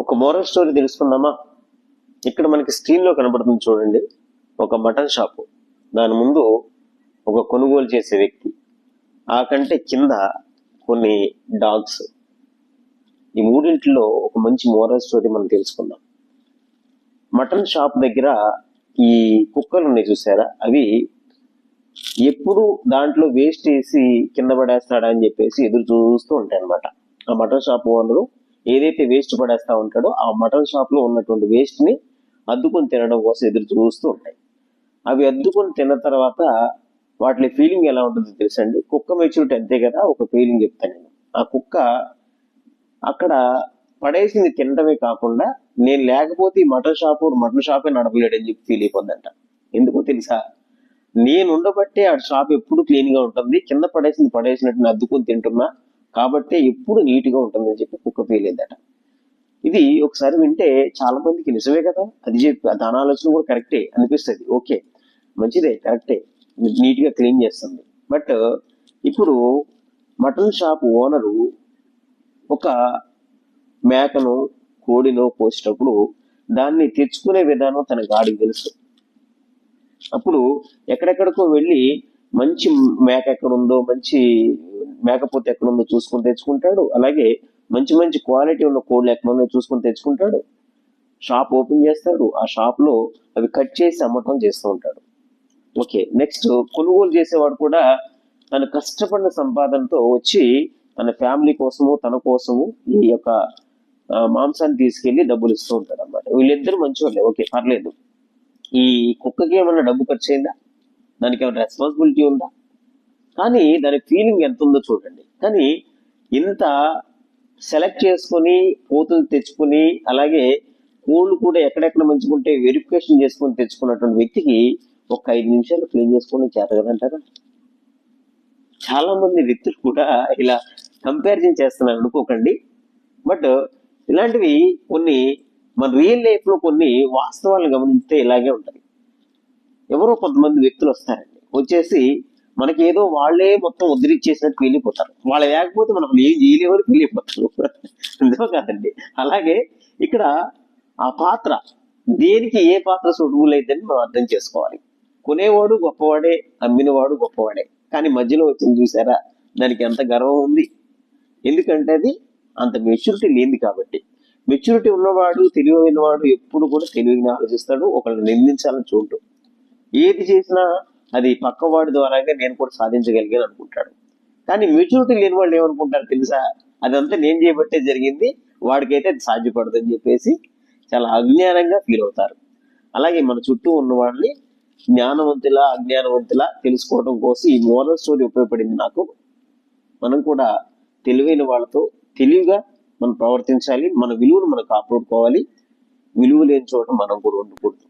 ఒక moral story తెలుసుకుందామా? ఇక్కడ మనకి స్క్రీన్లో కనబడుతుంది చూడండి. ఒక మటన్ షాపు దాని ముందు ఒక కొనుగోలు చేసే వ్యక్తి. ఆ కంటే కింద కొన్ని డాగ్స్ ఈ మూడింటిలో ఒక మంచి మోరల్ స్టోరీ మనం తెలుసుకుందాం. మటన్ షాప్ దగ్గర ఈ కుక్కలు ఉన్నాయి చూసారా? అవి ఎప్పుడు దాంట్లో వేస్ట్ వేసి కింద పడేస్తాడా అని చెప్పేసి ఎదురు చూస్తూ ఉంటాయి అనమాట ఆ మటన్ షాప్ ఓనరు ఏదైతే వేస్ట్ పడేస్తా ఉంటాడో ఆ మటన్ షాప్లో ఉన్నటువంటి వేస్ట్ని అద్దుకొని తినడం కోసం ఎదురు చూస్తూ ఉంటాయి. అవి అద్దుకొని తిన్న తర్వాత వాటి ఫీలింగ్ ఎలా ఉంటుందో తెలుసండి? కుక్క మెచ్యూరిటీ అంతే కదా? ఒక ఫీలింగ్ చెప్తాను నేను. ఆ కుక్క అక్కడ పడేసింది తినడమే కాకుండా నేను లేకపోతే ఈ మటన్ షాపు మటన్ షాపే నడపలేడని చెప్పి ఫీల్ అయిపోద్దంట. ఎందుకో తెలుసా? నేను ఉండబట్టే ఆ షాప్ ఎప్పుడు క్లీన్గా ఉంటుంది. కింద పడేసింది పడేసినట్టు నేను అద్దుకొని తింటున్నా. కాబట్టి ఎప్పుడు నీట్గా ఉంటుందని ఉంటుంది అని చెప్పి కుక్క పేలేదట. ఇది ఒకసారి వింటే చాలా మందికి నిజమే కదా? అది చెప్పి దాని ఆలోచన కూడా కరెక్టే అనిపిస్తుంది. ఓకే. మంచిదే కరెక్టే. నీట్గా క్లీన్ చేస్తుంది. బట్ ఇప్పుడు మటన్ షాప్ ఓనరు ఒక మేకను కోడినో పోసేటప్పుడు దాన్ని తెచ్చుకునే విధానం తన గాడికి తెలుసు. అప్పుడు ఎక్కడెక్కడికో వెళ్ళి మంచి మేక ఎక్కడుందో మంచి మేకపోతే ఎక్కడుందో చూసుకొని తెచ్చుకుంటాడు. అలాగే మంచి మంచి క్వాలిటీ ఉన్న కోళ్ళు ఎక్కడుందో చూసుకొని తెచ్చుకుంటాడు. షాప్ ఓపెన్ చేస్తాడు. ఆ షాప్లో అవి కట్ చేసి అమ్మటం చేస్తూ ఉంటాడు. ఓకే నెక్స్ట్ కొనుగోలు చేసేవాడు కూడా తన కష్టపడిన సంపాదనతో వచ్చి తన ఫ్యామిలీ కోసము తన కోసము ఈ యొక్క మాంసాన్ని తీసుకెళ్ళి డబ్బులు ఇస్తూ ఉంటాడు అనమాట వీళ్ళిద్దరు మంచివాళ్ళే ఓకే పర్లేదు. ఈ కుక్కకి ఏమైనా డబ్బు ఖర్చు అయిందా? దానికి ఏమైనా రెస్పాన్సిబిలిటీ ఉందా? కానీ దాని ఫీలింగ్ ఎంత ఉందో చూడండి. కానీ ఇంత సెలెక్ట్ చేసుకొని పోతులు తెచ్చుకొని అలాగే కోళ్ళు కూడా ఎక్కడెక్కడ మంచుకుంటే వెరిఫికేషన్ చేసుకొని తెచ్చుకున్నటువంటి వ్యక్తికి ఒక ఐదు నిమిషాలు క్లీన్ చేసుకుని చేత కదంటారా చాలా మంది వ్యక్తులు కూడా ఇలా కంపారిజన్ చేస్తున్నారు అనుకోకండి. బట్ ఇలాంటివి కొన్ని మన రియల్ లైఫ్లో కొన్ని వాస్తవాలను గమనిస్తే ఇలాగే ఉంటాయి. ఎవరో కొంతమంది వ్యక్తులు వస్తారండి. వచ్చేసి మనకి ఏదో వాళ్ళే మొత్తం ఉద్ధరించేసినట్టు వెళ్ళిపోతారు వాళ్ళు లేకపోతే మనం ఏం చేయలేమని వెళ్ళిపోతారు అంతే కాదండి. అలాగే ఇక్కడ ఆ పాత్ర దేనికి ఏ పాత్ర సూటబుల్ అయిద్దని మనం అర్థం చేసుకోవాలి. కొనేవాడు గొప్పవాడే అమ్మినవాడు గొప్పవాడే. కానీ మధ్యలో వచ్చింది చూసారా? దానికి ఎంత గర్వం ఉంది. ఎందుకంటే అది అంత మెచ్యూరిటీ లేనిది కాబట్టి. మెచ్యూరిటీ ఉన్నవాడు తెలివైన ఎప్పుడు కూడా తెలివిగా ఆలోచిస్తాడు ఒకళ్ళని నిందించాలని చూడు ఏది చేసినా అది పక్కవాడి ద్వారాగా నేను కూడా సాధించగలిగాను అనుకుంటాడు. కానీ మెచ్యూరిటీ లేని వాళ్ళు ఏమనుకుంటారు తెలుసా? అదంతా నేను చేయబట్టే జరిగింది వాడికైతే అది సాధ్యపడదు అని చెప్పేసి చాలా అజ్ఞానంగా ఫీల్ అవుతారు. అలాగే మన చుట్టూ ఉన్న వాళ్ళని జ్ఞానవంతుల అజ్ఞానవంతుల తెలుసుకోవడం కోసం ఈ మోరల్ స్టోరీ ఉపయోగపడింది నాకు. మనం కూడా తెలివైన వాళ్ళతో తెలివిగా మనం ప్రవర్తించాలి మన విలువను మనం కాపాడుకోవాలి విలువ లేని చోట మనం కూడా ఉండకూడదు.